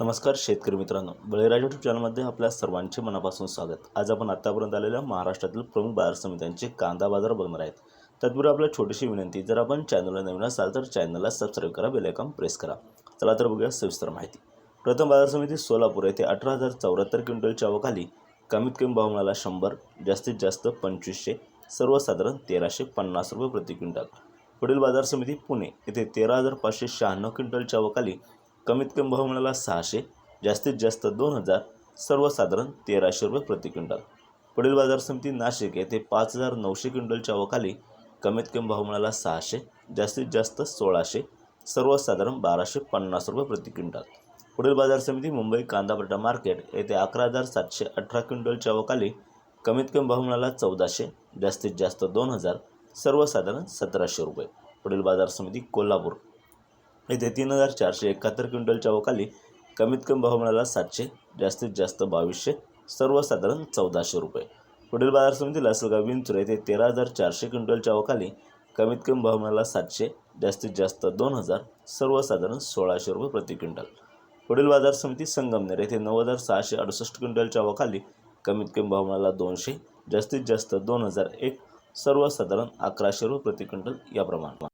नमस्कार शेतकरी मित्रांनो. बळीराजा यूट्यूब चॅनलमध्ये आपल्या सर्वांचे मनापासून स्वागत. आज आपण आत्तापर्यंत आलेल्या महाराष्ट्रातील प्रमुख बाजार समित्यांचे कांदा बाजार बघणार आहेत. तत्पूर्वी आपल्या छोटीशी विनंती जर आपण चॅनलला नवीन असाल तर चॅनलला सबस्क्राईब करा बेलायकॉन प्रेस करा. चला तर बघूया सविस्तर माहिती. प्रथम बाजार समिती सोलापूर येथे अठरा हजार चौऱ्याहत्तर क्विंटलच्या अवखाली कमीत कमी भाव मिळाला शंभर जास्तीत जास्त पंचवीसशे सर्वसाधारण तेराशे पन्नास रुपये प्रति क्विंटल. पुढील बाजार समिती पुणे येथे तेरा हजार पाचशे शहाण्णव क्विंटलच्या अवखाली कमीत कमी भाव मिळाला सहाशे जास्तीत जास्त दोन हजार सर्वसाधारण तेराशे रुपये प्रति क्विंटल. पुढील बाजार समिती नाशिक येथे पाच हजार नऊशे क्विंटलच्या अवखाली कमीत कमी भाव मिळाला सहाशे जास्तीत जास्त सोळाशे सर्वसाधारण बाराशे पन्नास रुपये प्रति क्विंटल. पुढील बाजार समिती मुंबई कांदापट्टा मार्केट येथे अकरा हजार सातशे अठरा क्विंटलच्या अवकाली कमीत कमी भाव मिळाला चौदाशे जास्तीत जास्त दोन हजार सर्वसाधारण सतराशे रुपये. पुढील बाजार समिती कोल्हापूर. येथे तीन हजार चारशे एकाहत्तर क्विंटलच्या अवकाली कमीत कमी भाव मिळाला सातशे जास्तीत जास्त बावीसशे सर्वसाधारण चौदाशे रुपये. पुढील बाजार समितीला लासलगाव विंचूर येथे तेरा हजार चारशे क्विंटलच्या अवकाली कमीत कमी भाव मिळाला सातशे जास्तीत जास्त दोन हजार सर्वसाधारण सोळाशे रुपये प्रति क्विंटल. पुढील बाजार समिती संगमनेर येथे नऊ हजार सहाशे अडुसष्ट क्विंटलच्या अवकाली कमीत कमी भाव मिळाला दोनशे जास्तीत जास्त दोन हजार एक सर्वसाधारण अकराशे रुपये प्रति क्विंटल याप्रमाणे.